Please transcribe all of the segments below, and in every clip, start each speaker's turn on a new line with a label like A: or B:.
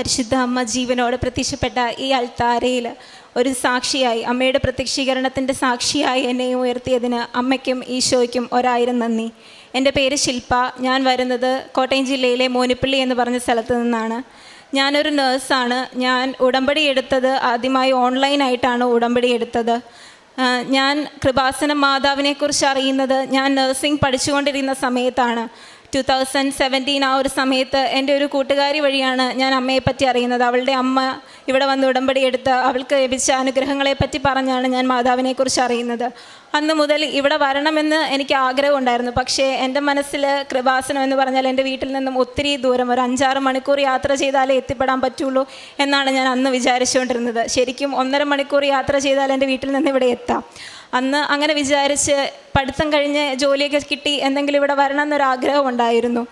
A: പരിശുദ്ധ അമ്മ ജീവനോട് പ്രത്യക്ഷപ്പെട്ട ഈ അൽത്താരയിൽ ഒരു സാക്ഷിയായി അമ്മയുടെ പ്രത്യക്ഷീകരണത്തിന്റെ സാക്ഷിയായി എന്നെ ഉയർത്തിയതിന് അമ്മയ്ക്കും ഈശോയ്ക്കും ഒരായിരം നന്ദി. എന്റെ പേര് ശില്പ. ഞാൻ വരുന്നത് കോട്ടയം ജില്ലയിലെ മോനിപ്പള്ളി എന്ന് പറഞ്ഞ സ്ഥലത്ത് നിന്നാണ്. ഞാനൊരു നേഴ്സാണ്. ഞാൻ ഉടമ്പടി എടുത്തത് ആദ്യമായി ഓൺലൈനായിട്ടാണ് ഉടമ്പടി എടുത്തത്. ഞാൻ കൃപാസന മാതാവിനെക്കുറിച്ച് അറിയുന്നത് ഞാൻ നഴ്സിംഗ് പഠിച്ചുകൊണ്ടിരുന്ന സമയത്താണ്. ടു തൗസൻഡ് സെവന്റീൻ ആ ഒരു സമയത്ത് എന്റെ ഒരു കൂട്ടുകാരി വഴിയാണ് ഞാൻ അമ്മയെ പറ്റി അറിയുന്നത്. അവളുടെ അമ്മ ഇവിടെ വന്ന് ഉടമ്പടി എടുത്ത് അവൾക്ക് ലഭിച്ച അനുഗ്രഹങ്ങളെപ്പറ്റി പറഞ്ഞാണ് ഞാൻ മാതാവിനെക്കുറിച്ച് അറിയുന്നത്. അന്ന് മുതൽ ഇവിടെ വരണമെന്ന് എനിക്ക് ആഗ്രഹമുണ്ടായിരുന്നു പക്ഷേ എന്റെ മനസ്സിൽ കൃപാസനം എന്ന് പറഞ്ഞാൽ എന്റെ വീട്ടിൽ നിന്നും ഒത്തിരി ദൂരം ഒരു അഞ്ചാറ് മണിക്കൂർ യാത്ര ചെയ്താലേ എത്തിപ്പെടാൻ പറ്റുള്ളൂ എന്നാണ് ഞാൻ അന്ന് വിചാരിച്ചുകൊണ്ടിരുന്നത്. ശരിക്കും ഒന്നര മണിക്കൂർ യാത്ര ചെയ്താൽ എന്റെ വീട്ടിൽ നിന്ന് ഇവിടെ എത്താം. അന്ന് അങ്ങനെ വിചാരിച്ച് പഠിത്തം കഴിഞ്ഞ് ജോലിയൊക്കെ കിട്ടി എന്തെങ്കിലും ഇവിടെ വരണം എന്നൊരു ആഗ്രഹം ഉണ്ടായിരുന്നു.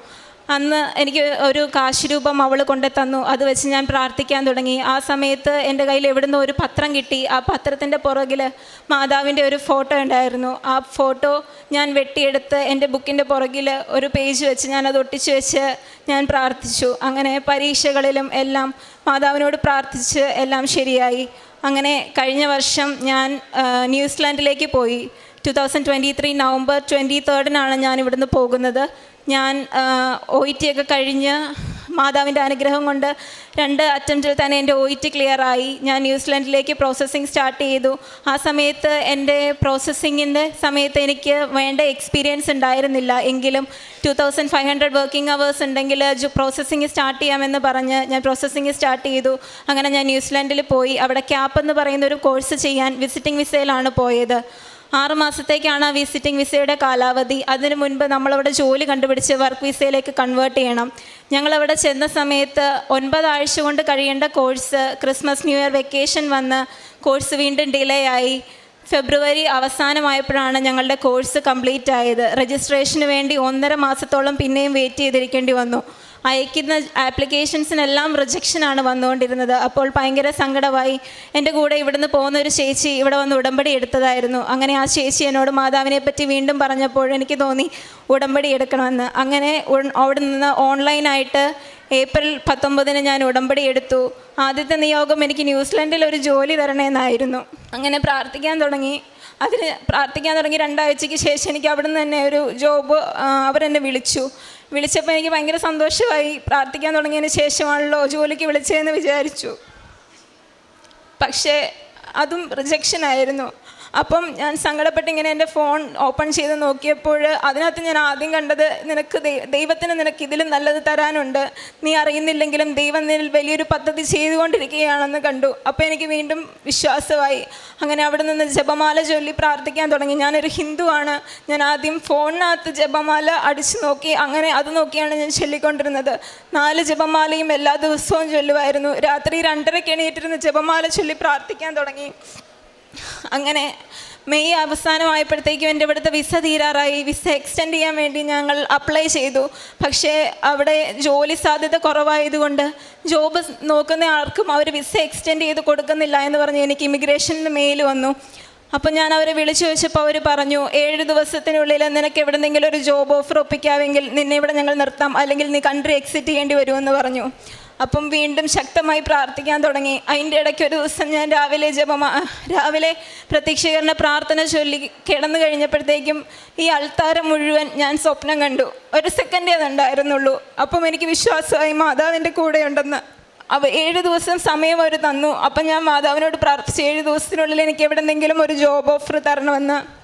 A: അന്ന് എനിക്ക് ഒരു കാശ് രൂപം അവൾ കൊണ്ടു തന്നു. അത് വെച്ച് ഞാൻ പ്രാർത്ഥിക്കാൻ തുടങ്ങി. ആ സമയത്ത് എന്റെ കയ്യിൽ എവിടുന്ന് ഒരു പത്രം കിട്ടി. ആ പത്രത്തിന്റെ പുറകിൽ മാതാവിന്റെ ഒരു ഫോട്ടോ ഉണ്ടായിരുന്നു. ആ ഫോട്ടോ ഞാൻ വെട്ടിയെടുത്ത് എന്റെ ബുക്കിന്റെ പുറകിൽ ഒരു പേജ് വെച്ച് ഞാൻ അത് ഒട്ടിച്ച് വെച്ച് ഞാൻ പ്രാർത്ഥിച്ചു. അങ്ങനെ പരീക്ഷകളിലും എല്ലാം മാതാവിനോട് പ്രാർത്ഥിച്ച് എല്ലാം ശരിയായി. അങ്ങനെ കഴിഞ്ഞ വർഷം ഞാൻ ന്യൂസിലാൻഡിലേക്ക് പോയി. Two thousand twenty three November twenty തേർഡിനാണ് ഞാൻ ഇവിടുന്ന് പോകുന്നത്. ഞാൻ ഒ ഇ ടി ഒക്കെ കഴിഞ്ഞ് മാതാവിന്റെ അനുഗ്രഹം കൊണ്ട് രണ്ട് അറ്റംപ്റ്റിൽ തന്നെ എന്റെ ഒ ഇ ടി ക്ലിയറായി ഞാൻ ന്യൂസിലൻഡിലേക്ക് പ്രോസസ്സിങ് സ്റ്റാർട്ട് ചെയ്തു. ആ സമയത്ത് എന്റെ പ്രോസസ്സിങ്ങിന്റെ സമയത്ത് എനിക്ക് വേണ്ട എക്സ്പീരിയൻസ് ഉണ്ടായിരുന്നില്ല. എങ്കിലും two thousand five hundred working hours ഉണ്ടെങ്കിൽ പ്രോസസ്സിങ് സ്റ്റാർട്ട് ചെയ്യാമെന്ന് പറഞ്ഞ് ഞാൻ പ്രോസസ്സിങ് സ്റ്റാർട്ട് ചെയ്തു. അങ്ങനെ ഞാൻ ന്യൂസിലൻഡിൽ പോയി. അവിടെ ക്യാപ്പ് എന്ന് പറയുന്ന ഒരു കോഴ്സ് ചെയ്യാൻ വിസിറ്റിംഗ് വിസയിലാണ് പോയത്. ആറ് മാസത്തേക്കാണ് ആ വിസിറ്റിംഗ് വിസയുടെ കാലാവധി. അതിനു മുൻപ് നമ്മളവിടെ ജോലി കണ്ടുപിടിച്ച് വർക്ക് വിസയിലേക്ക് കൺവേർട്ട് ചെയ്യണം. ഞങ്ങളവിടെ ചെന്ന സമയത്ത് ഒൻപതാഴ്ച കൊണ്ട് കഴിയേണ്ട course Christmas new year vacation വന്ന് കോഴ്സ് വീണ്ടും ഡിലേ ആയി. ഫെബ്രുവരി അവസാനമായപ്പോഴാണ് ഞങ്ങളുടെ കോഴ്സ് കംപ്ലീറ്റ് ആയത്. രജിസ്ട്രേഷന് വേണ്ടി ഒന്നര മാസത്തോളം പിന്നെയും വെയിറ്റ് ചെയ്തിരിക്കേണ്ടി വന്നു. അയക്കുന്ന ആപ്ലിക്കേഷൻസിനെല്ലാം റിജക്ഷനാണ് വന്നുകൊണ്ടിരുന്നത്. അപ്പോൾ ഭയങ്കര സങ്കടമായി. എന്റെ കൂടെ ഇവിടുന്ന് പോകുന്ന ഒരു ചേച്ചി ഇവിടെ വന്ന് ഉടമ്പടി എടുത്തതായിരുന്നു. അങ്ങനെ ആ ചേച്ചി എന്നോട് മാതാവിനെ പറ്റി വീണ്ടും പറഞ്ഞപ്പോൾ എനിക്ക് തോന്നി ഉടമ്പടി എടുക്കണമെന്ന്. അങ്ങനെ അവിടെ നിന്ന് ഓൺലൈനായിട്ട് ഏപ്രിൽ പത്തൊമ്പതിന് ഞാൻ ഉടമ്പടി എടുത്തു. ആദ്യത്തെ നിയോഗം എനിക്ക് ന്യൂസിലൻഡിൽ ഒരു ജോലി തരണമെന്നായിരുന്നു. അങ്ങനെ പ്രാർത്ഥിക്കാൻ തുടങ്ങി. അതിന് പ്രാർത്ഥിക്കാൻ തുടങ്ങി രണ്ടാഴ്ചയ്ക്ക് ശേഷം എനിക്ക് അവിടെ നിന്ന് തന്നെ ഒരു ജോബ് അവരെന്നെ വിളിച്ചു. വിളിച്ചപ്പോൾ എനിക്ക് ഭയങ്കര സന്തോഷമായി. പ്രാർത്ഥിക്കാൻ തുടങ്ങിയതിന് ശേഷമാണല്ലോ ജോലിക്ക് വിളിച്ചതെന്ന് വിചാരിച്ചു. പക്ഷേ അതും റിജക്ഷൻ ആയിരുന്നു. അപ്പം ഞാൻ സങ്കടപ്പെട്ട് ഇങ്ങനെ എന്റെ ഫോൺ ഓപ്പൺ ചെയ്ത് നോക്കിയപ്പോൾ അതിനകത്ത് ഞാൻ ആദ്യം കണ്ടത് നിനക്ക് ദൈവത്തിന് നിനക്ക് ഇതിലും നല്ലത് തരാനുണ്ട്. നീ അറിയുന്നില്ലെങ്കിലും ദൈവം നിന്നിൽ വലിയൊരു പദ്ധതി ചെയ്തുകൊണ്ടിരിക്കുകയാണെന്ന് കണ്ടു. അപ്പോൾ എനിക്ക് വീണ്ടും വിശ്വാസമായി. അങ്ങനെ അവിടെ നിന്ന് ജപമാല ചൊല്ലി പ്രാർത്ഥിക്കാൻ തുടങ്ങി. ഞാനൊരു ഹിന്ദുവാണ്. ഞാൻ ആദ്യം ഫോണിനകത്ത് ജപമാല അടിച്ചു നോക്കി അങ്ങനെ അത് നോക്കിയാണ് ഞാൻ ചൊല്ലിക്കൊണ്ടിരുന്നത്. നാല് ജപമാലയും എല്ലാ ദിവസവും ചൊല്ലുമായിരുന്നു. രാത്രി രണ്ടരയ്ക്ക് എണീറ്റിരുന്ന് ജപമാല ചൊല്ലി പ്രാർത്ഥിക്കാൻ തുടങ്ങി. അങ്ങനെ മെയ് അവസാനമായപ്പോഴത്തേക്കും എന്റെ ഇവിടുത്തെ വിസ തീരാറായി. വിസ എക്സ്റ്റെൻഡ് ചെയ്യാൻ വേണ്ടി ഞങ്ങൾ അപ്ലൈ ചെയ്തു. പക്ഷേ അവിടെ ജോലി സാധ്യത കുറവായതുകൊണ്ട് ജോബ് നോക്കുന്ന ആർക്കും അവർ വിസ എക്സ്റ്റെൻഡ് ചെയ്ത് കൊടുക്കുന്നില്ല എന്ന് പറഞ്ഞ് എനിക്ക് ഇമിഗ്രേഷനിൽ മെയിൽ വന്നു. അപ്പോൾ ഞാൻ അവരെ വിളിച്ചു ചോദിച്ചപ്പോൾ അവർ പറഞ്ഞു ഏഴ് ദിവസത്തിനുള്ളിൽ നിനക്ക് എവിടെന്നെങ്കിലും ഒരു ജോബ് ഓഫർ ഒപ്പിക്കാമെങ്കിൽ നിന്നെ ഇവിടെ ഞങ്ങൾ നിർത്താം. അല്ലെങ്കിൽ നീ കൺട്രി എക്സിറ്റ് ചെയ്യേണ്ടി വരുമെന്ന് പറഞ്ഞു. അപ്പം വീണ്ടും ശക്തമായി പ്രാർത്ഥിക്കാൻ തുടങ്ങി. അതിന്റെ ഇടയ്ക്ക് ഒരു ദിവസം ഞാൻ രാവിലെ ജപമാ രാവിലെ പ്രത്യക്ഷീകരണ പ്രാർത്ഥന ചൊല്ലി കിടന്നു കഴിഞ്ഞപ്പോഴത്തേക്കും ഈ അൾത്താരം മുഴുവൻ ഞാൻ സ്വപ്നം കണ്ടു. ഒരു സെക്കൻഡേ അതുണ്ടായിരുന്നുള്ളൂ അപ്പം എനിക്ക് വിശ്വാസമായി മാതാവിന്റെ കൂടെയുണ്ടെന്ന്. അവ ഏഴ് ദിവസം സമയം അവർ തന്നു. അപ്പം ഞാൻ മാതാവിനോട് പ്രാർത്ഥിച്ചു. ഏഴ് ദിവസത്തിനുള്ളിൽ എനിക്ക് എവിടെന്നെങ്കിലും ഒരു ജോബ് ഓഫർ തരണമെന്ന്.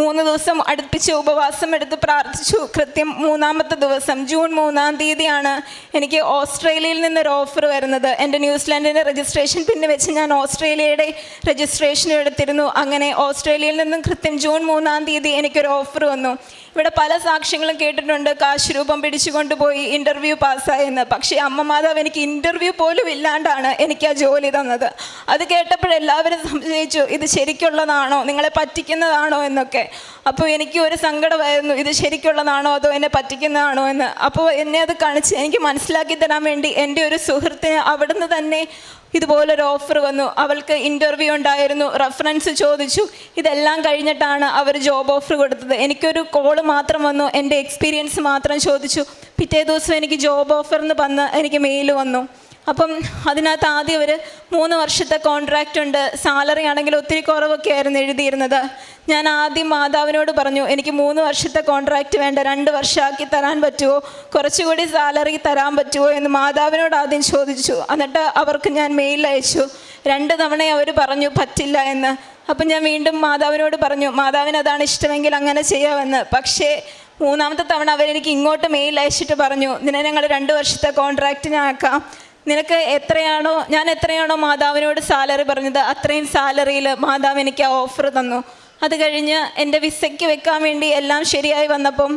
A: മൂന്ന് ദിവസം അടുപ്പിച്ച് ഉപവാസം എടുത്ത് പ്രാർത്ഥിച്ചു. കൃത്യം മൂന്നാമത്തെ ദിവസം ജൂൺ മൂന്നാം തീയതിയാണ് എനിക്ക് ഓസ്ട്രേലിയയിൽ നിന്നൊരു ഓഫർ വരുന്നത്. എന്റെ ന്യൂസിലാൻഡിന്റെ രജിസ്ട്രേഷൻ പിന്നെ വെച്ച് ഞാൻ ഓസ്ട്രേലിയയുടെ രജിസ്ട്രേഷനും എടുത്തിരുന്നു. അങ്ങനെ ഓസ്ട്രേലിയയിൽ നിന്നും കൃത്യം ജൂൺ മൂന്നാം തീയതി എനിക്കൊരു ഓഫർ വന്നു. ഇവിടെ പല സാക്ഷ്യങ്ങളും കേട്ടിട്ടുണ്ട്. കാശ് രൂപം പിടിച്ചുകൊണ്ട് പോയി ഇന്റർവ്യൂ പാസ്സായെന്ന് പക്ഷേ അമ്മ മാതാവ് എനിക്ക് ഇന്റർവ്യൂ പോലും ഇല്ലാണ്ടാണ് എനിക്ക് ആ ജോലി തന്നത്. അത് കേട്ടപ്പോൾ എല്ലാവരും സംശയിച്ചു ഇത് ശരിക്കുള്ളതാണോ? നിങ്ങളെ പറ്റിക്കുന്നതാണോ? എന്നൊക്കെ. അപ്പോൾ എനിക്ക് ഒരു സങ്കടമായിരുന്നു ഇത് ശരിക്കുള്ളതാണോ? അതോ എന്നെ പറ്റിക്കുന്നതാണോ? എന്ന്. അപ്പോൾ എന്നെ അത് കാണിച്ച് എനിക്ക് മനസ്സിലാക്കി തരാൻ വേണ്ടി എന്റെ ഒരു സുഹൃത്തിന് അവിടുന്ന് തന്നെ ഇതുപോലൊരു ഓഫർ വന്നു. അവൾക്ക് ഇന്റർവ്യൂ ഉണ്ടായിരുന്നു. റെഫറൻസ് ചോദിച്ചു. ഇതെല്ലാം കഴിഞ്ഞിട്ടാണ് അവർ ജോബ് ഓഫർ കൊടുത്തത്. എനിക്കൊരു കോൾ മാത്രം വന്നു. എന്റെ എക്സ്പീരിയൻസ് മാത്രം ചോദിച്ചു. പിറ്റേ ദിവസം എനിക്ക് ജോബ് ഓഫർ എന്ന് വന്ന് എനിക്ക് മെയിൽ വന്നു. അപ്പം അതിനകത്ത് ആദ്യം ഒരു മൂന്ന് വർഷത്തെ കോൺട്രാക്റ്റ് ഉണ്ട്. സാലറി ആണെങ്കിൽ ഒത്തിരി കുറവൊക്കെ ആയിരുന്നു എഴുതിയിരുന്നത്. ഞാൻ ആദ്യം മാതാവിനോട് പറഞ്ഞു എനിക്ക് മൂന്ന് വർഷത്തെ കോൺട്രാക്റ്റ് വേണ്ട രണ്ട് വർഷമാക്കി തരാൻ പറ്റുമോ കുറച്ചുകൂടി സാലറി തരാൻ പറ്റുമോ എന്ന് മാതാവിനോട് ആദ്യം ചോദിച്ചു. എന്നിട്ട് അവർക്ക് ഞാൻ മെയിൽ അയച്ചു. രണ്ട് തവണ അവർ പറഞ്ഞു പറ്റില്ല എന്ന്. അപ്പം ഞാൻ വീണ്ടും മാതാവിനോട് പറഞ്ഞു മാതാവിന് അതാണ് ഇഷ്ടമെങ്കിൽ അങ്ങനെ ചെയ്യാമെന്ന്. പക്ഷേ മൂന്നാമത്തെ തവണ അവരെനിക്ക് ഇങ്ങോട്ട് മെയിൽ അയച്ചിട്ട് പറഞ്ഞു നിന്നെ ഞങ്ങൾ രണ്ട് വർഷത്തെ കോൺട്രാക്റ്റിനാക്കാം നിനക്ക് എത്രയാണോ ഞാൻ എത്രയാണോ മാതാവിനോട് സാലറി പറഞ്ഞത് അത്രയും സാലറിയിൽ മാതാവ് എനിക്ക് ആ ഓഫർ തന്നു. അത് കഴിഞ്ഞ് എന്റെ വിസയ്ക്ക് വെക്കാൻ വേണ്ടി എല്ലാം ശരിയായി വന്നപ്പം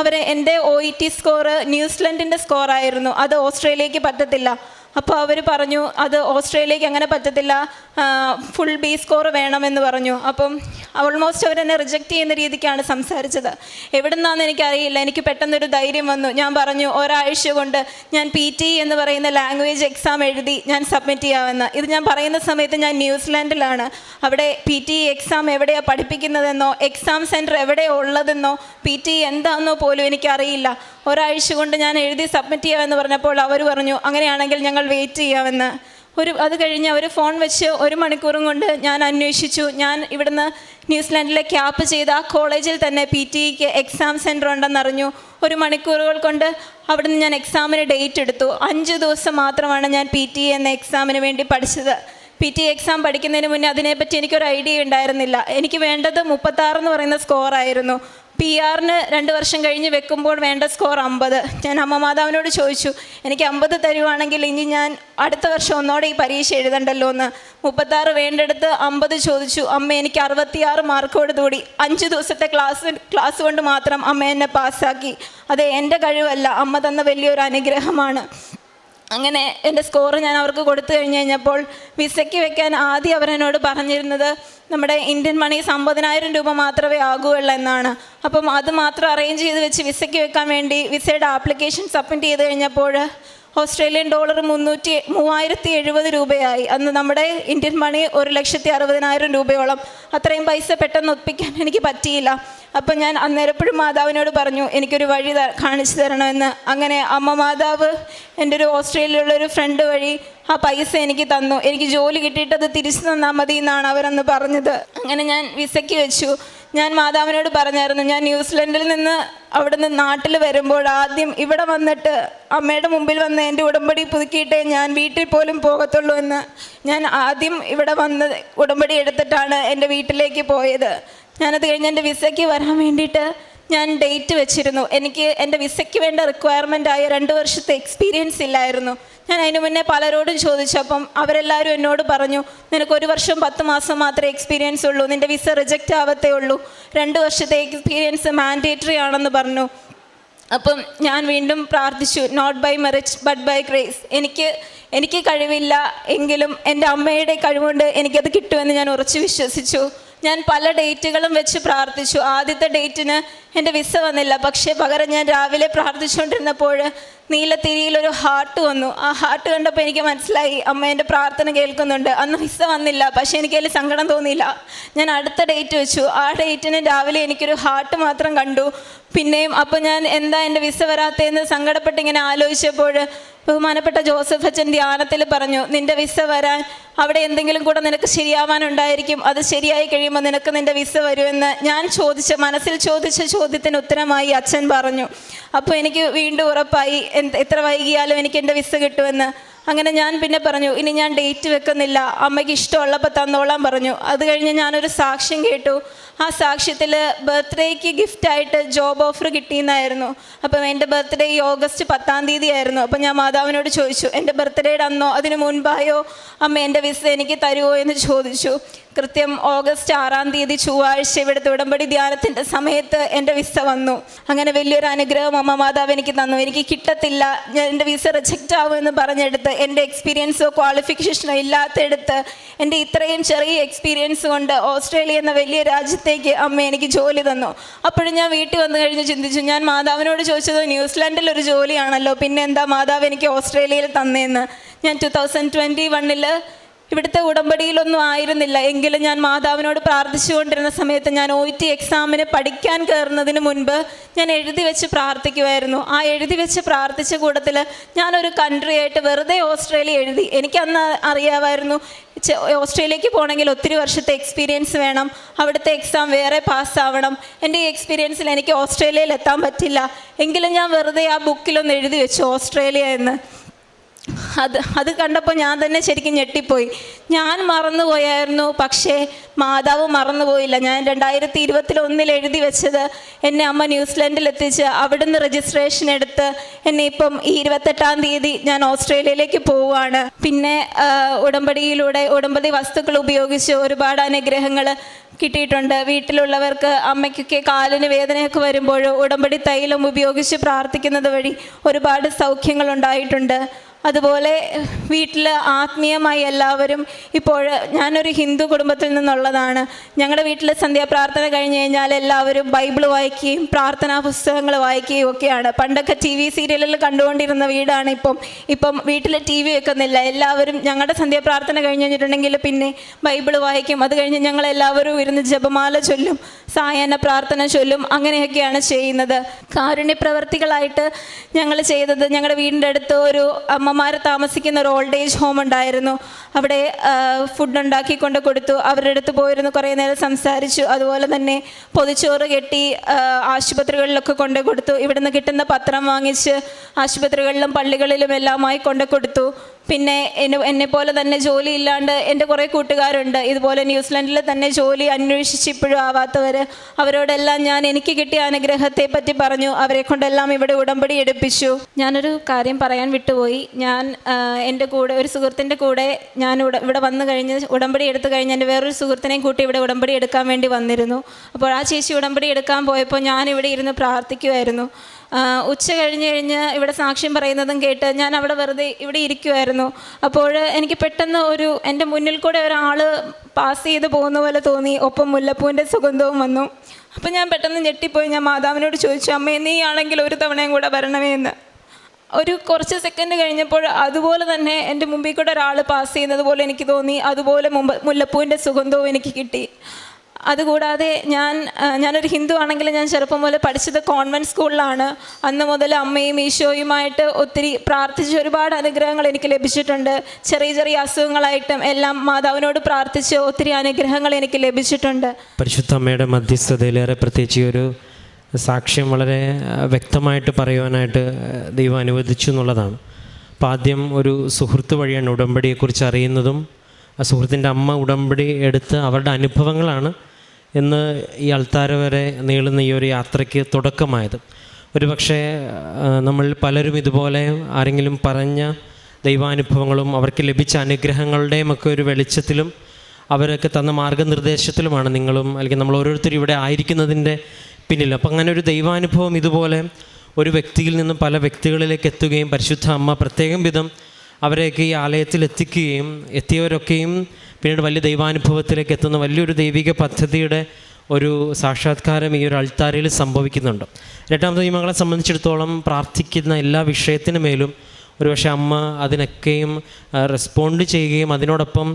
A: അവർ എന്റെ ഒ ഇ ടി സ്കോറ് ന്യൂസിലൻഡിന്റെ സ്കോറായിരുന്നു അത് ഓസ്ട്രേലിയക്ക് പറ്റത്തില്ല. അപ്പോൾ അവർ പറഞ്ഞു അത് ഓസ്ട്രേലിയക്ക് അങ്ങനെ പറ്റത്തില്ല. ഫുൾ ബി സ്കോർ വേണമെന്ന് പറഞ്ഞു. അപ്പം ഓൾമോസ്റ്റ് അവരെന്നെ റിജക്റ്റ് ചെയ്യുന്ന രീതിക്കാണ് സംസാരിച്ചത്. എവിടെ നിന്നാണെന്ന് എനിക്കറിയില്ല. എനിക്ക് പെട്ടെന്നൊരു ധൈര്യം വന്നു. ഞാൻ പറഞ്ഞു ഒരാഴ്ച കൊണ്ട് ഞാൻ പി ടി എന്ന് പറയുന്ന ലാംഗ്വേജ് എക്സാം എഴുതി ഞാൻ സബ്മിറ്റ് ചെയ്യാമെന്ന്. ഇത് ഞാൻ പറയുന്ന സമയത്ത് ഞാൻ ന്യൂസിലാൻഡിലാണ്. അവിടെ പി ടി എക്സാം എവിടെയാണ് പഠിപ്പിക്കുന്നതെന്നോ എക്സാം സെന്റർ എവിടെയാണ് ഉള്ളതെന്നോ പി ടി എന്താണെന്നോ പോലും എനിക്കറിയില്ല. ഒരാഴ്ച കൊണ്ട് ഞാൻ എഴുതി സബ്മിറ്റ് ചെയ്യാമെന്ന് പറഞ്ഞപ്പോൾ അവർ പറഞ്ഞു അങ്ങനെയാണെങ്കിൽ ഞങ്ങൾ വെയിറ്റ് ചെയ്യാമെന്ന്. ഒരു അത് കഴിഞ്ഞ് അവർ ഫോൺ വെച്ച് ഒരു മണിക്കൂറും കൊണ്ട് ഞാൻ അന്വേഷിച്ചു. ഞാൻ ഇവിടുന്ന് ന്യൂസിലാൻഡിലെ ക്യാപ്പ് ചെയ്ത ആ കോളേജിൽ തന്നെ പി ടിക്ക് എക്സാം സെന്റർ ഉണ്ടെന്നറിഞ്ഞു ഒരു മണിക്കൂറുകൾ കൊണ്ട് അവിടുന്ന് ഞാൻ എക്സാമിന് ഡേറ്റ് എടുത്തു. അഞ്ച് ദിവസം മാത്രമാണ് ഞാൻ പി ടി എന്ന എക്സാമിന് വേണ്ടി പഠിച്ചത്. പി ടി എക്സാം പഠിക്കുന്നതിന് മുന്നേ അതിനെപ്പറ്റി എനിക്കൊരു ഐഡിയ ഉണ്ടായിരുന്നില്ല. എനിക്ക് വേണ്ടത് മുപ്പത്താറെന്ന് പറയുന്ന സ്കോറായിരുന്നു പി ആറിന് രണ്ട് വർഷം കഴിഞ്ഞ് വെക്കുമ്പോൾ വേണ്ട സ്കോർ അമ്പത്. ഞാൻ അമ്മ മാതാവിനോട് ചോദിച്ചു എനിക്ക് അമ്പത് തരുവാണെങ്കിൽ ഇനി ഞാൻ അടുത്ത വർഷം ഒന്നോടെ ഈ പരീക്ഷ എഴുതണ്ടല്ലോ എന്ന്. മുപ്പത്താറ് വേണ്ടെടുത്ത് അമ്പത് ചോദിച്ചു. അമ്മ എനിക്ക് അറുപത്തിയാറ് മാർക്കോട് കൂടി അഞ്ച് ദിവസത്തെ ക്ലാസ് ക്ലാസ് കൊണ്ട് മാത്രം അമ്മ എന്നെ പാസ്സാക്കി. അത് എന്റെ കഴിവല്ല. അമ്മ തന്ന വലിയൊരു അനുഗ്രഹമാണ്. അങ്ങനെ എന്റെ സ്കോർ ഞാൻ അവർക്ക് കൊടുത്തു കഴിഞ്ഞ് കഴിഞ്ഞപ്പോൾ വിസയ്ക്ക് വെക്കാൻ ആദ്യം അവരെന്നോട് പറഞ്ഞിരുന്നത് നമ്മുടെ ഇന്ത്യൻ മണി അമ്പതിനായിരം രൂപ മാത്രമേ ആകുകയുള്ളൂ എന്നാണ്. അപ്പം അത് മാത്രം അറേഞ്ച് ചെയ്ത് വെച്ച് വിസയ്ക്ക് വെക്കാൻ വേണ്ടി വിസയുടെ ആപ്ലിക്കേഷൻ സബ്മിറ്റ് ചെയ്ത് കഴിഞ്ഞപ്പോൾ ഓസ്ട്രേലിയൻ ഡോളർ മുന്നൂറ്റി മൂവായിരത്തി എഴുപത് രൂപയായി. അന്ന് നമ്മുടെ ഇന്ത്യൻ മണി ഒരു ലക്ഷത്തി അറുപതിനായിരം രൂപയോളം. അത്രയും പൈസ പെട്ടെന്ന് ഒപ്പിക്കാൻ എനിക്ക് പറ്റിയില്ല. അപ്പം ഞാൻ അന്നേരപ്പോഴും മാതാവിനോട് പറഞ്ഞു എനിക്കൊരു വഴി കാണിച്ചു തരണമെന്ന്. അങ്ങനെ അമ്മ മാതാവ് എന്റെ ഒരു ഓസ്ട്രേലിയയിലുള്ള ഒരു ഫ്രണ്ട് വഴി ആ പൈസ എനിക്ക് തന്നു. എനിക്ക് ജോലി കിട്ടിയിട്ട് അത് തിരിച്ചു തന്നാൽ മതി എന്നാണ് അവരന്ന് പറഞ്ഞത്. അങ്ങനെ ഞാൻ വിസയ്ക്ക് വെച്ചു. ഞാൻ മാതാവിനോട് പറഞ്ഞായിരുന്നു ഞാൻ ന്യൂസിലൻഡിൽ നിന്ന് അവിടെ നിന്ന് നാട്ടിൽ വരുമ്പോൾ ആദ്യം ഇവിടെ വന്നിട്ട് അമ്മയുടെ മുമ്പിൽ വന്ന് എന്റെ ഉടമ്പടി പുതുക്കിയിട്ടേ ഞാൻ വീട്ടിൽ പോലും പോകത്തുള്ളൂ എന്ന് ഞാൻ ആദ്യം ഇവിടെ വന്ന് ഉടമ്പടി എടുത്തിട്ടാണ് എന്റെ വീട്ടിലേക്ക് പോയത്. ഞാനത് കഴിഞ്ഞ് എന്റെ വിസയ്ക്ക് വരാൻ വേണ്ടിയിട്ട് ഞാൻ ഡേറ്റ് വെച്ചിരുന്നു. എനിക്ക് എന്റെ വിസയ്ക്ക് വേണ്ട റിക്വയർമെന്റ് ആയ രണ്ട് വർഷത്തെ എക്സ്പീരിയൻസ് ഇല്ലായിരുന്നു. ഞാൻ അതിനു മുന്നേ പലരോടും ചോദിച്ചപ്പം അവരെല്ലാവരും എന്നോട് പറഞ്ഞു നിനക്ക് ഒരു വർഷം പത്ത് മാസം മാത്രമേ എക്സ്പീരിയൻസ് ഉള്ളൂ. നിന്റെ വിസ റിജക്റ്റ് ആവത്തേ ഉള്ളൂ. രണ്ട് വർഷത്തെ എക്സ്പീരിയൻസ് മാൻഡേറ്ററി ആണെന്ന് പറഞ്ഞു. അപ്പം ഞാൻ വീണ്ടും പ്രാർത്ഥിച്ചു not by merit but by grace എനിക്ക് എനിക്ക് കഴിവില്ല എങ്കിലും എന്റെ അമ്മയുടെ കഴിവുകൊണ്ട് എനിക്കത് കിട്ടുമെന്ന് ഞാൻ ഉറച്ചു വിശ്വസിച്ചു. ഞാൻ പല ഡേറ്റുകളും വെച്ച് പ്രാർത്ഥിച്ചു. ആദ്യത്തെ ഡേറ്റിന് എന്റെ വിസ വന്നില്ല. പക്ഷേ പകരം ഞാൻ രാവിലെ പ്രാർത്ഥിച്ചുകൊണ്ടിരുന്നപ്പോൾ നീലത്തിരിയിൽ ഒരു ഹാർട്ട് വന്നു. ആ ഹാർട്ട് കണ്ടപ്പോൾ എനിക്ക് മനസ്സിലായി. അമ്മ എന്റെ പ്രാർത്ഥന കേൾക്കുന്നുണ്ട്. അന്ന് വിസ വന്നില്ല. പക്ഷേ എനിക്ക് അതിൽ സങ്കടം തോന്നിയില്ല. ഞാൻ അടുത്ത ഡേറ്റ് വെച്ചു. ആ ഡേറ്റിന് രാവിലെ എനിക്കൊരു ഹാർട്ട് മാത്രം കണ്ടു. പിന്നെയും അപ്പോൾ ഞാൻ എന്താ എന്റെ വിസ വരാത്തതെന്ന് സങ്കടപ്പെട്ട് ഇങ്ങനെ ആലോചിച്ചപ്പോൾ ബഹുമാനപ്പെട്ട ജോസഫ് അച്ഛൻ ധ്യാനത്തിൽ പറഞ്ഞു നിന്റെ വിസ വരാൻ അവിടെ എന്തെങ്കിലും കൂടെ നിനക്ക് ശരിയാവാനുണ്ടായിരിക്കും. അത് ശരിയായി കഴിയുമ്പോൾ നിനക്ക് നിന്റെ വിസ വരുമെന്ന് ഞാൻ ചോദിച്ച മനസ്സിൽ ചോദിച്ച ചോദ്യത്തിന് ഉത്തരമായി അച്ഛൻ പറഞ്ഞു. അപ്പോൾ എനിക്ക് വീണ്ടും ഉറപ്പായി എത്ര വൈകിയാലും എനിക്ക് എന്റെ വിസ കിട്ടുമെന്ന് അങ്ങനെ ഞാൻ പിന്നെ പറഞ്ഞു ഇനി ഞാൻ ഡേറ്റ് വെക്കുന്നില്ല. അമ്മയ്ക്ക് ഇഷ്ടമുള്ളപ്പോൾ തന്നോളാൻ പറഞ്ഞു. അത് കഴിഞ്ഞ് ഞാനൊരു സാക്ഷ്യം കേട്ടു. ആ സാക്ഷ്യത്തിൽ ബർത്ത്ഡേക്ക് ഗിഫ്റ്റായിട്ട് ജോബ് ഓഫർ കിട്ടിയെന്നായിരുന്നു. അപ്പം എന്റെ ബർത്ത്ഡേ ഈ ഓഗസ്റ്റ് പത്താം തീയതി ആയിരുന്നു അപ്പം ഞാൻ മാതാവിനോട് ചോദിച്ചു എന്റെ ബർത്ത്ഡേയുടെ അന്നോ അതിന് മുൻപായോ അമ്മ എന്റെ വിസ എനിക്ക് തരുമോ എന്ന് ചോദിച്ചു. കൃത്യം ഓഗസ്റ്റ് ആറാം തീയതി ചൊവ്വാഴ്ച ഇവിടുത്തെ ഉടമ്പടി ധ്യാനത്തിന്റെ സമയത്ത് എന്റെ വിസ വന്നു. അങ്ങനെ വലിയൊരു അനുഗ്രഹം അമ്മ മാതാവ് എനിക്ക് തന്നു. എനിക്ക് കിട്ടത്തില്ല. എന്റെ വിസ റിജക്റ്റ് ആവുമെന്ന് പറഞ്ഞെടുത്ത് എന്റെ എക്സ്പീരിയൻസോ ക്വാളിഫിക്കേഷനോ ഇല്ലാത്തെടുത്ത് എന്റെ ഇത്രയും ചെറിയ എക്സ്പീരിയൻസ് കൊണ്ട് ഓസ്ട്രേലിയ എന്ന വലിയ രാജ്യത്തേക്ക് അമ്മ എനിക്ക് ജോലി തന്നു. അപ്പോഴും ഞാൻ വീട്ടിൽ വന്നു കഴിഞ്ഞ് ചിന്തിച്ചു ഞാൻ മാതാവിനോട് ചോദിച്ചത് ന്യൂസിലാൻഡിൽ ഒരു ജോലിയാണല്ലോ പിന്നെ എന്താ മാതാവ് എനിക്ക് ഓസ്ട്രേലിയയിൽ തന്നേന്ന്. ഞാൻ ടു തൗസൻഡ് ട്വന്റി വണ്ണിൽ ഇവിടുത്തെ ഉടമ്പടിയിലൊന്നും ആയിരുന്നില്ല. എങ്കിലും ഞാൻ മാതാവിനോട് പ്രാർത്ഥിച്ചുകൊണ്ടിരുന്ന സമയത്ത് ഞാൻ ഒ ടി എക്സാമിന് പഠിക്കാൻ കയറുന്നതിന് മുൻപ് ഞാൻ എഴുതി വെച്ച് പ്രാർത്ഥിക്കുമായിരുന്നു ആ എഴുതി വെച്ച് പ്രാർത്ഥിച്ച കൂട്ടത്തിൽ ഞാനൊരു കൺട്രി ആയിട്ട് വെറുതെ ഓസ്ട്രേലിയ എഴുതി. എനിക്കന്ന് അറിയാമായിരുന്നു ഓസ്ട്രേലിയക്ക് പോകണമെങ്കിൽ ഒത്തിരി വർഷത്തെ എക്സ്പീരിയൻസ് വേണം. അവിടുത്തെ എക്സാം വേറെ പാസ്സാവണം എന്റെ ഈ എക്സ്പീരിയൻസിൽ എനിക്ക് ഓസ്ട്രേലിയയിൽ എത്താൻ പറ്റില്ല. എങ്കിലും ഞാൻ വെറുതെ ആ ബുക്കിലൊന്ന് എഴുതി വെച്ചു ഓസ്ട്രേലിയ എന്ന്. അത് അത് കണ്ടപ്പോൾ ഞാൻ തന്നെ ശരിക്കും ഞെട്ടിപ്പോയി. ഞാൻ മറന്നുപോയായിരുന്നു പക്ഷേ മാതാവ് മറന്നുപോയില്ല. ഞാൻ രണ്ടായിരത്തി ഇരുപത്തിൽ ഒന്നിൽ എഴുതി വെച്ചത് എന്നെ അമ്മ ന്യൂസിലൻഡിൽ എത്തിച്ച് അവിടുന്ന് രജിസ്ട്രേഷൻ എടുത്ത് എന്നെ ഇപ്പം ഈ ഇരുപത്തെട്ടാം തീയതി ഞാൻ ഓസ്ട്രേലിയയിലേക്ക് പോവുകയാണ്. പിന്നെ ഉടമ്പടിയിലൂടെ ഉടമ്പടി വസ്തുക്കൾ ഉപയോഗിച്ച് ഒരുപാട് അനുഗ്രഹങ്ങൾ കിട്ടിയിട്ടുണ്ട്. വീട്ടിലുള്ളവർക്ക് അമ്മയ്ക്കൊക്കെ കാലിന് വേദനയൊക്കെ വരുമ്പോൾ ഉടമ്പടി തൈലം ഉപയോഗിച്ച് പ്രാർത്ഥിക്കുന്നത് വഴി ഒരുപാട് സൗഖ്യങ്ങൾ ഉണ്ടായിട്ടുണ്ട്. അതുപോലെ വീട്ടിൽ ആത്മീയമായി എല്ലാവരും ഇപ്പോൾ ഞാനൊരു ഹിന്ദു കുടുംബത്തിൽ നിന്നുള്ളതാണ്. ഞങ്ങളുടെ വീട്ടിൽ സന്ധ്യാപ്രാർത്ഥന കഴിഞ്ഞ് കഴിഞ്ഞാൽ എല്ലാവരും ബൈബിൾ വായിക്കുകയും പ്രാർത്ഥനാ പുസ്തകങ്ങൾ വായിക്കുകയും ഒക്കെയാണ്. പണ്ടൊക്കെ ടി വി സീരിയലിൽ കണ്ടുകൊണ്ടിരുന്ന വീടാണ് ഇപ്പം. ഇപ്പം വീട്ടിൽ ടി വി വെക്കുന്നില്ല. എല്ലാവരും ഞങ്ങളുടെ സന്ധ്യാപ്രാർത്ഥന കഴിഞ്ഞ് കഴിഞ്ഞിട്ടുണ്ടെങ്കിൽ പിന്നെ ബൈബിൾ വായിക്കും. അത് കഴിഞ്ഞ് ഞങ്ങൾ എല്ലാവരും ഇരുന്ന് ജപമാല ചൊല്ലും സായാഹ്ന പ്രാർത്ഥന ചൊല്ലും അങ്ങനെയൊക്കെയാണ് ചെയ്യുന്നത്. കാരുണ്യ പ്രവർത്തികളായിട്ട് ഞങ്ങൾ ചെയ്തത് ഞങ്ങളുടെ വീടിന്റെ അടുത്ത് ഒരു അമ്മമാർ താമസിക്കുന്ന ഒരു ഓൾഡ് ഏജ് ഹോം ഉണ്ടായിരുന്നു. അവിടെ ഫുഡ് ഉണ്ടാക്കി കൊണ്ട് കൊടുത്തു. അവരുടെ അടുത്ത് പോയിരുന്ന് കുറേ നേരം സംസാരിച്ചു. അതുപോലെ തന്നെ പൊതിച്ചോറ് കെട്ടി ആശുപത്രികളിലൊക്കെ കൊണ്ട് കൊടുത്തു. ഇവിടുന്ന് കിട്ടുന്ന പത്രം വാങ്ങിച്ച് ആശുപത്രികളിലും പള്ളികളിലും എല്ലാമായി കൊണ്ട് കൊടുത്തു. പിന്നെ എന്നെ എന്നെ പോലെ തന്നെ ജോലി ഇല്ലാണ്ട് എന്റെ കുറേ കൂട്ടുകാരുണ്ട്. ഇതുപോലെ ന്യൂസിലൻഡിൽ തന്നെ ജോലി അന്വേഷിച്ച് ഇപ്പോഴും ആവാത്തവർ അവരോടെല്ലാം ഞാൻ എനിക്ക് കിട്ടിയ അനുഗ്രഹത്തെ പറ്റി പറഞ്ഞു. അവരെ കൊണ്ടെല്ലാം ഇവിടെ ഉടമ്പടി എടുപ്പിച്ചു. ഞാനൊരു കാര്യം പറയാൻ വിട്ടുപോയി. ഞാൻ എന്റെ കൂടെ ഒരു സുഹൃത്തിന്റെ കൂടെ ഞാൻ ഇവിടെ വന്നു കഴിഞ്ഞ് ഉടമ്പടി എടുത്തു കഴിഞ്ഞ് എന്റെ വേറൊരു സുഹൃത്തിനെയും കൂട്ടി ഇവിടെ ഉടമ്പടി എടുക്കാൻ വേണ്ടി വന്നിരുന്നു. അപ്പോൾ ആ ചേച്ചി ഉടമ്പടി എടുക്കാൻ പോയപ്പോൾ ഞാൻ ഇവിടെ ഇരുന്ന് പ്രാർത്ഥിക്കുമായിരുന്നു ഉച്ച കഴിഞ്ഞ് കഴിഞ്ഞ് ഇവിടെ സാക്ഷ്യം പറയുന്നതും കേട്ട് ഞാൻ അവിടെ വെറുതെ ഇവിടെ ഇരിക്കുമായിരുന്നു അപ്പോൾ എനിക്ക് പെട്ടെന്ന് ഒരു എന്റെ മുന്നിൽ കൂടെ ഒരാൾ പാസ് ചെയ്ത് പോകുന്ന പോലെ തോന്നി. ഒപ്പം മുല്ലപ്പൂവിന്റെ സുഗന്ധവും വന്നു. അപ്പം ഞാൻ പെട്ടെന്ന് ഞെട്ടിപ്പോയി. ഞാൻ മാതാവിനോട് ചോദിച്ചു അമ്മേ നീ ആണെങ്കിൽ ഒരു തവണയും കൂടെ വരണമേ എന്ന്. ഒരു കുറച്ച് സെക്കൻഡ് കഴിഞ്ഞപ്പോൾ അതുപോലെ തന്നെ എന്റെ മുമ്പിൽ കൂടെ ഒരാൾ പാസ് ചെയ്യുന്നത് പോലെ എനിക്ക് തോന്നി. അതുപോലെ മുമ്പ് മുല്ലപ്പൂവിന്റെ സുഗന്ധവും എനിക്ക് കിട്ടി. അതുകൂടാതെ ഞാൻ ഞാനൊരു ഹിന്ദു ആണെങ്കിൽ ഞാൻ ചെറുപ്പം മുതൽ പഠിച്ചത് കോൺവെന്റ് സ്കൂളിലാണ്. അന്ന് മുതൽ അമ്മയും ഈശോയുമായിട്ട് ഒത്തിരി പ്രാർത്ഥിച്ച് ഒരുപാട് അനുഗ്രഹങ്ങൾ എനിക്ക് ലഭിച്ചിട്ടുണ്ട്. ചെറിയ ചെറിയ അസുഖങ്ങളായിട്ടും എല്ലാം മാതാവിനോട് പ്രാർത്ഥിച്ച് ഒത്തിരി അനുഗ്രഹങ്ങൾ എനിക്ക് ലഭിച്ചിട്ടുണ്ട്.
B: പരിശുദ്ധ അമ്മയുടെ മധ്യസ്ഥതയിലേറെ പ്രത്യേകിച്ച് ഒരു സാക്ഷ്യം വളരെ വ്യക്തമായിട്ട് പറയുവാനായിട്ട് ദൈവം അനുവദിച്ചു എന്നുള്ളതാണ്. അപ്പോൾ ആദ്യം ഒരു സുഹൃത്ത് വഴിയാണ് ഉടമ്പടിയെക്കുറിച്ച് അറിയുന്നതും ആ സുഹൃത്തിന്റെ അമ്മ ഉടമ്പടി എടുത്ത് അവരുടെ അനുഭവങ്ങളാണ് ഇന്ന് ഈ അൾത്താര വരെ നീളുന്ന ഈ ഒരു യാത്രയ്ക്ക് തുടക്കമായത്. ഒരു പക്ഷേ നമ്മൾ പലരും ഇതുപോലെ ആരെങ്കിലും പറഞ്ഞ ദൈവാനുഭവങ്ങളും അവർക്ക് ലഭിച്ച അനുഗ്രഹങ്ങളുടെയും ഒക്കെ ഒരു വെളിച്ചത്തിലും അവരൊക്കെ തന്ന മാർഗനിർദ്ദേശത്തിലുമാണ് നിങ്ങളും അല്ലെങ്കിൽ നമ്മൾ ഓരോരുത്തരും ഇവിടെ ആയിരിക്കുന്നതിന്റെ പിന്നിൽ. അപ്പം അങ്ങനെ ഒരു ദൈവാനുഭവം ഇതുപോലെ ഒരു വ്യക്തിയിൽ നിന്നും പല വ്യക്തികളിലേക്ക് എത്തുകയും പരിശുദ്ധ അമ്മ പ്രത്യേകം വിധം അവരെയൊക്കെ ഈ ആലയത്തിൽ എത്തിക്കുകയും എത്തിയവരൊക്കെയും പിന്നീട് വലിയ ദൈവാനുഭവത്തിലേക്ക് എത്തുന്ന വലിയൊരു ദൈവിക പദ്ധതിയുടെ ഒരു സാക്ഷാത്കാരം ഈ ഒരു അൾത്താരയിൽ സംഭവിക്കുന്നുണ്ട്. രണ്ടാമത് മകളെ സംബന്ധിച്ചിടത്തോളം പ്രാർത്ഥിക്കുന്ന എല്ലാ വിഷയത്തിനു മേലും ഒരുപക്ഷെ അമ്മ അതിനൊക്കെയും റെസ്പോണ്ട് ചെയ്യുകയും അതിനോടൊപ്പം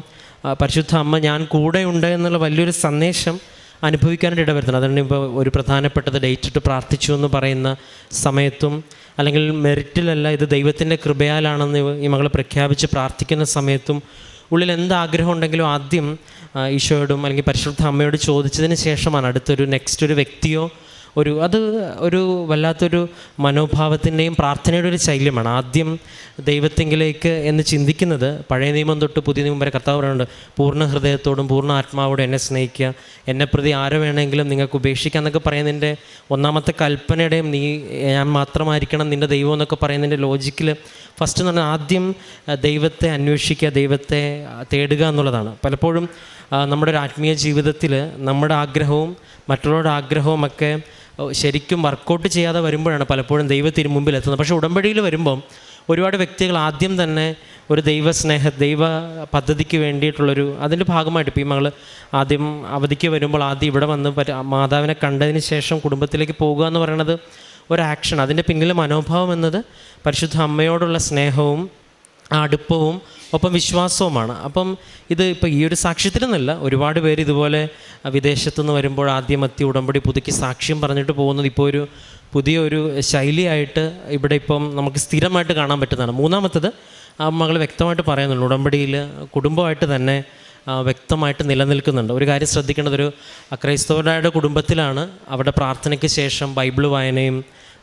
B: പരിശുദ്ധ അമ്മ ഞാൻ കൂടെയുണ്ട് എന്നുള്ള വലിയൊരു സന്ദേശം അനുഭവിക്കാനായിട്ട് ഇടവരുത്തണം അതുകൊണ്ട് ഇപ്പോൾ ഒരു പ്രധാനപ്പെട്ടത്. ഡേറ്റ് ഇട്ട് പ്രാർത്ഥിച്ചു എന്ന് പറയുന്ന സമയത്തും അല്ലെങ്കിൽ മെറിറ്റിലല്ല ഇത് ദൈവത്തിന്റെ കൃപയാലാണെന്ന് ഈ മകൾ പ്രഖ്യാപിച്ച് പ്രാർത്ഥിക്കുന്ന സമയത്തും ഉള്ളിൽ എന്ത് ആഗ്രഹം ഉണ്ടെങ്കിലും ആദ്യം ഈശോയോടും അല്ലെങ്കിൽ പരിശുദ്ധ അമ്മയോട് ചോദിച്ചതിന് ശേഷമാണ് അടുത്തൊരു നെക്സ്റ്റ് ഒരു വ്യക്തിയോ ഒരു അത് ഒരു വല്ലാത്തൊരു മനോഭാവത്തിന്റെയും പ്രാർത്ഥനയുടെ ഒരു ശൈല്യമാണ്. ആദ്യം ദൈവത്തെങ്കിലേക്ക് എന്ന് ചിന്തിക്കുന്നത് പഴയ നിയമം തൊട്ട് പുതിയ നിയമം വരെ കർത്താവ് പറയുന്നുണ്ട് പൂർണ ഹൃദയത്തോടും പൂർണ ആത്മാവോടും എന്നെ സ്നേഹിക്കുക. എന്നെ പ്രതി ആരെ വേണമെങ്കിലും നിങ്ങൾക്ക് ഉപേക്ഷിക്കുക എന്നൊക്കെ പറയുന്നതിന്റെ ഒന്നാമത്തെ കൽപ്പനയുടെയും നീ ഞാൻ മാത്രമായിരിക്കണം നിന്റെ ദൈവം എന്നൊക്കെ പറയുന്നതിന്റെ ലോജിക്കിൽ ഫസ്റ്റ് എന്ന് പറഞ്ഞാൽ ആദ്യം ദൈവത്തെ അന്വേഷിക്കുക ദൈവത്തെ തേടുക എന്നുള്ളതാണ്. പലപ്പോഴും നമ്മുടെ ഒരു ആത്മീയ ജീവിതത്തിൽ നമ്മുടെ ആഗ്രഹവും മറ്റുള്ളവരുടെ ആഗ്രഹവും ഒക്കെ ശരിക്കും വർക്കൗട്ട് ചെയ്യാതെ വരുമ്പോഴാണ് പലപ്പോഴും ദൈവത്തിന് മുമ്പിൽ എത്തുന്നത് പക്ഷേ ഉടമ്പടിയിൽ വരുമ്പം ഒരുപാട് വ്യക്തികൾ ആദ്യം തന്നെ ഒരു ദൈവസ്നേഹ ദൈവ പദ്ധതിക്ക് വേണ്ടിയിട്ടുള്ളൊരു അതിന്റെ ഭാഗമായിട്ട് ഇപ്പോൾ ഈ മകൾ ആദ്യം അവധിക്ക് വരുമ്പോൾ ആദ്യം ഇവിടെ വന്ന് മാതാവിനെ കണ്ടതിന് ശേഷം കുടുംബത്തിലേക്ക് പോകുക എന്ന് പറയുന്നത് ഒരു ആക്ഷൻ അതിന്റെ പിന്നിലെ മനോഭാവം എന്നത് പരിശുദ്ധ അമ്മയോടുള്ള സ്നേഹവും അടുപ്പവും ഒപ്പം വിശ്വാസവുമാണ്. അപ്പം ഇത് ഇപ്പോൾ ഈ ഒരു സാക്ഷ്യത്തിൽ നിന്നല്ല ഒരുപാട് പേര് ഇതുപോലെ വിദേശത്തു നിന്ന് വരുമ്പോൾ ആദ്യം എത്തി ഉടമ്പടി പുതുക്കി സാക്ഷ്യം പറഞ്ഞിട്ട് പോകുന്നത് ഇപ്പോൾ ഒരു പുതിയൊരു ശൈലിയായിട്ട് ഇവിടെ ഇപ്പം നമുക്ക് സ്ഥിരമായിട്ട് കാണാൻ പറ്റുന്നതാണ്. മൂന്നാമത്തത് ആ മകൾ വ്യക്തമായിട്ട് പറയുന്നുണ്ട് ഉടമ്പടിയിൽ കുടുംബമായിട്ട് തന്നെ വ്യക്തമായിട്ട് നിലനിൽക്കുന്നുണ്ട്. ഒരു കാര്യം ശ്രദ്ധിക്കേണ്ടത് ഒരു ക്രൈസ്തവരുടെ കുടുംബത്തിലാണ് അവിടെ പ്രാർത്ഥനയ്ക്ക് ശേഷം ബൈബിൾ വായനയും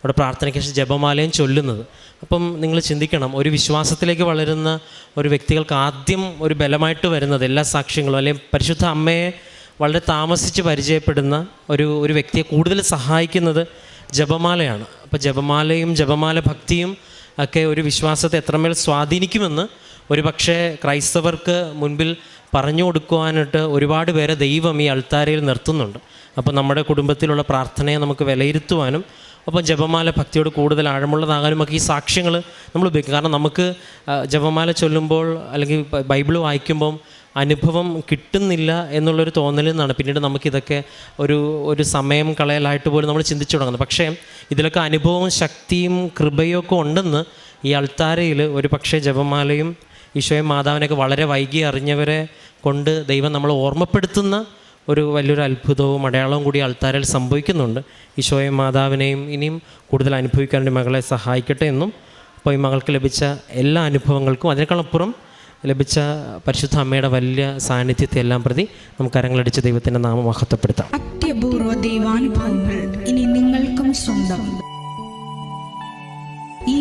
B: അവിടെ പ്രാർത്ഥനയ്ക്ക് ശേഷം ജപമാലയും ചൊല്ലുന്നത്. അപ്പം നിങ്ങൾ ചിന്തിക്കണം ഒരു വിശ്വാസത്തിലേക്ക് വളരുന്ന ഒരു വ്യക്തികൾക്ക് ആദ്യം ഒരു ബലമായിട്ട് വരുന്നത് എല്ലാ സാക്ഷ്യങ്ങളും അല്ലെങ്കിൽ പരിശുദ്ധ അമ്മയെ വളരെ താമസിച്ച് പരിചയപ്പെടുന്ന ഒരു ഒരു വ്യക്തിയെ കൂടുതൽ സഹായിക്കുന്നത് ജപമാലയാണ്. അപ്പോൾ ജപമാലയും ജപമാല ഭക്തിയും ഒക്കെ ഒരു വിശ്വാസത്തെ എത്രമേൽ സ്വാധീനിക്കുമെന്ന് ഒരു പക്ഷേ ക്രൈസ്തവർക്ക് മുൻപിൽ പറഞ്ഞു കൊടുക്കുവാനായിട്ട് ഒരുപാട് പേരെ ദൈവം ഈ അൾത്താരയിൽ നിർത്തുന്നുണ്ട്. അപ്പോൾ നമ്മുടെ കുടുംബത്തിലുള്ള പ്രാർത്ഥനയെ നമുക്ക് വിലയിരുത്തുവാനും ഒപ്പം ജപമാല ഭക്തിയോട് കൂടുതൽ ആഴമുള്ളതാകാനും ഒക്കെ ഈ സാക്ഷ്യങ്ങൾ നമ്മൾ ഉപയോഗിക്കും. കാരണം നമുക്ക് ജപമാല ചൊല്ലുമ്പോൾ അല്ലെങ്കിൽ ബൈബിൾ വായിക്കുമ്പം അനുഭവം കിട്ടുന്നില്ല എന്നുള്ളൊരു തോന്നലിൽ നിന്നാണ് പിന്നീട് നമുക്കിതൊക്കെ ഒരു ഒരു സമയം കളയലായിട്ട് പോലും നമ്മൾ ചിന്തിച്ചു തുടങ്ങുന്നത് പക്ഷേ ഇതിലൊക്കെ അനുഭവവും ശക്തിയും കൃപയൊക്കെ ഉണ്ടെന്ന് ഈ അൾത്താരയിൽ ഒരു പക്ഷേ ജപമാലയും ഈശോയും മാതാവിനൊക്കെ വളരെ വൈകി അറിഞ്ഞവരെ കൊണ്ട് ദൈവം നമ്മൾ ഓർമ്മപ്പെടുത്തുന്ന ഒരു വലിയൊരു അത്ഭുതവും അടയാളവും കൂടി അൾത്താരയിൽ സംഭവിക്കുന്നുണ്ട്. ഈശോയും മാതാവിനെയും ഇനിയും കൂടുതൽ അനുഭവിക്കാൻ വേണ്ടി മകളെ സഹായിക്കട്ടെ എന്നും അപ്പോൾ ഈ മകൾക്ക് ലഭിച്ച എല്ലാ അനുഭവങ്ങൾക്കും അതിനേക്കാളപ്പുറം ലഭിച്ച പരിശുദ്ധ അമ്മയുടെ വലിയ സാന്നിധ്യത്തെ എല്ലാം പ്രതി നമുക്ക് അരങ്ങളടിച്ച് ദൈവത്തിന്റെ നാമം മഹത്വപ്പെടുത്താം.
C: അത്യപൂർവ ദൈവാനുഭവങ്ങൾ ഇനി നിങ്ങൾക്കും സ്വന്തം. ഈ